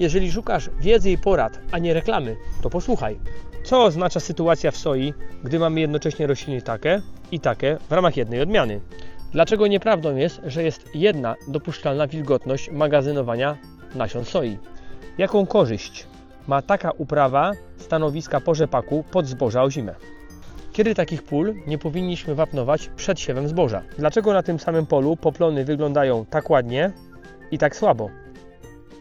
Jeżeli szukasz wiedzy i porad, a nie reklamy, to posłuchaj. Co oznacza sytuacja w soi, gdy mamy jednocześnie rośliny takie i takie w ramach jednej odmiany? Dlaczego nieprawdą jest, że jest jedna dopuszczalna wilgotność magazynowania nasion soi? Jaką korzyść ma taka uprawa stanowiska po rzepaku pod zboża o zimę? Kiedy takich pól nie powinniśmy wapnować przed siewem zboża? Dlaczego na tym samym polu poplony wyglądają tak ładnie i tak słabo?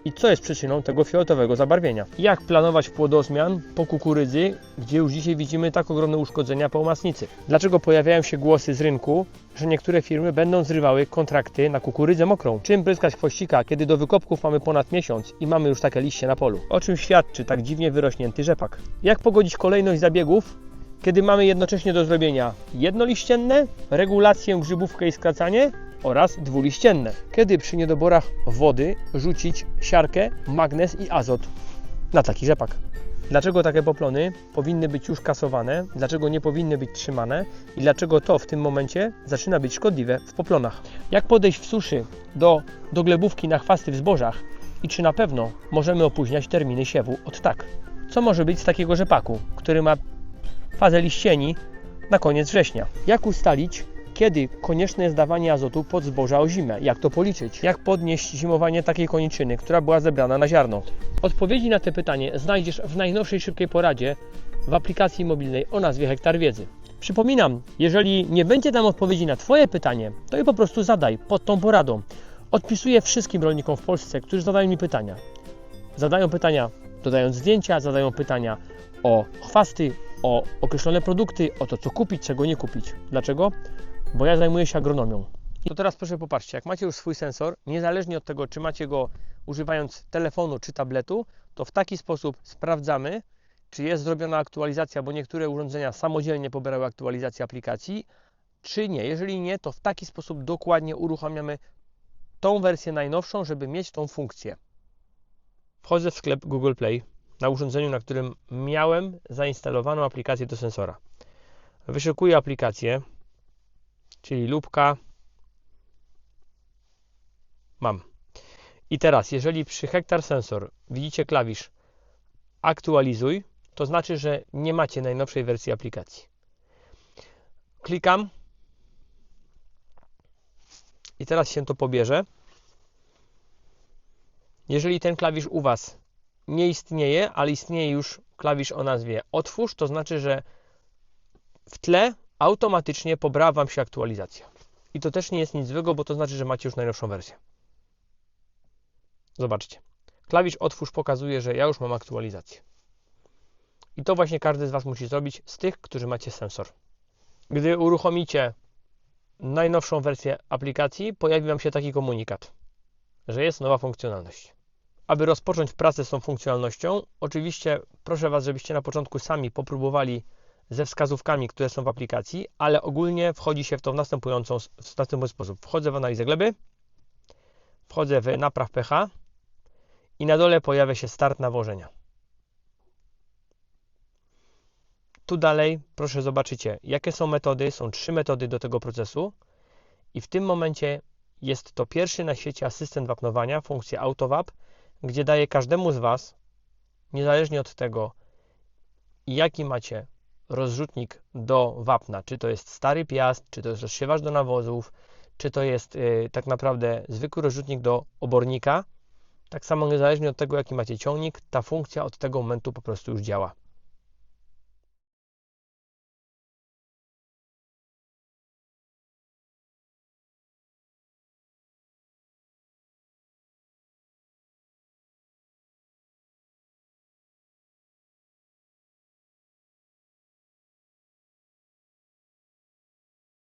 I co jest przyczyną tego fioletowego zabarwienia? Jak planować płodozmian po kukurydzy, gdzie już dzisiaj widzimy tak ogromne uszkodzenia po masnicy? Dlaczego pojawiają się głosy z rynku, że niektóre firmy będą zrywały kontrakty na kukurydzę mokrą? Czym pryskać chwościka, kiedy do wykopków mamy ponad miesiąc i mamy już takie liście na polu? O czym świadczy tak dziwnie wyrośnięty rzepak? Jak pogodzić kolejność zabiegów, kiedy mamy jednocześnie do zrobienia jednoliścienne, regulację grzybówkę i skracanie oraz dwuliścienne. Kiedy przy niedoborach wody rzucić siarkę, magnez i azot na taki rzepak. Dlaczego takie poplony powinny być już kasowane, dlaczego nie powinny być trzymane i dlaczego to w tym momencie zaczyna być szkodliwe w poplonach. Jak podejść w suszy do, do glebówki na chwasty w zbożach i czy na pewno możemy opóźniać terminy siewu od tak. Co może być z takiego rzepaku, który ma fazę liścieni na koniec września. Jak ustalić, kiedy konieczne jest dawanie azotu pod zboża o zimę? Jak to policzyć? Jak podnieść zimowanie takiej koniczyny, która była zebrana na ziarno? Odpowiedzi na te pytanie znajdziesz w najnowszej szybkiej poradzie w aplikacji mobilnej o nazwie Hektar Wiedzy. Przypominam, jeżeli nie będzie tam odpowiedzi na Twoje pytanie, to je po prostu zadaj pod tą poradą. Odpisuję wszystkim rolnikom w Polsce, którzy zadają mi pytania. Zadają pytania dodając zdjęcia, zadają pytania o chwasty, o określone produkty, o to, co kupić, czego nie kupić. Dlaczego? Bo ja zajmuję się agronomią. To teraz proszę popatrzcie, jak macie już swój sensor, niezależnie od tego, czy macie go używając telefonu czy tabletu, to w taki sposób sprawdzamy, czy jest zrobiona aktualizacja, bo niektóre urządzenia samodzielnie pobierały aktualizację aplikacji, czy nie. Jeżeli nie, to w taki sposób dokładnie uruchamiamy tą wersję najnowszą, żeby mieć tą funkcję. Wchodzę w sklep Google Play na urządzeniu, na którym miałem zainstalowaną aplikację do sensora. Wyszukuję aplikację, czyli lubka. Mam. I teraz, jeżeli przy Hektar Sensor widzicie klawisz aktualizuj, to znaczy, że nie macie najnowszej wersji aplikacji. Klikam i teraz się to pobierze. Jeżeli ten klawisz u Was nie istnieje, ale istnieje już klawisz o nazwie otwórz, to znaczy, że w tle automatycznie pobrała Wam się aktualizacja. I to też nie jest nic złego, bo to znaczy, że macie już najnowszą wersję. Zobaczcie. Klawisz otwórz pokazuje, że ja już mam aktualizację. I to właśnie każdy z Was musi zrobić z tych, którzy macie sensor. Gdy uruchomicie najnowszą wersję aplikacji, pojawi Wam się taki komunikat, że jest nowa funkcjonalność. Aby rozpocząć pracę z tą funkcjonalnością, oczywiście proszę Was, żebyście na początku sami popróbowali ze wskazówkami, które są w aplikacji, ale ogólnie wchodzi się w to w, następującą, w następujący sposób. Wchodzę w analizę gleby, wchodzę w napraw pH i na dole pojawia się start nawożenia. Tu dalej proszę zobaczycie, jakie są metody. Są trzy metody do tego procesu i w tym momencie jest to pierwszy na świecie asystent wapnowania, funkcja AutoWap, gdzie daje każdemu z Was, niezależnie od tego, jaki macie rozrzutnik do wapna, czy to jest stary piast, czy to jest rozsiewacz do nawozów, czy to jest yy, tak naprawdę zwykły rozrzutnik do obornika, tak samo niezależnie od tego, jaki macie ciągnik, ta funkcja od tego momentu po prostu już działa.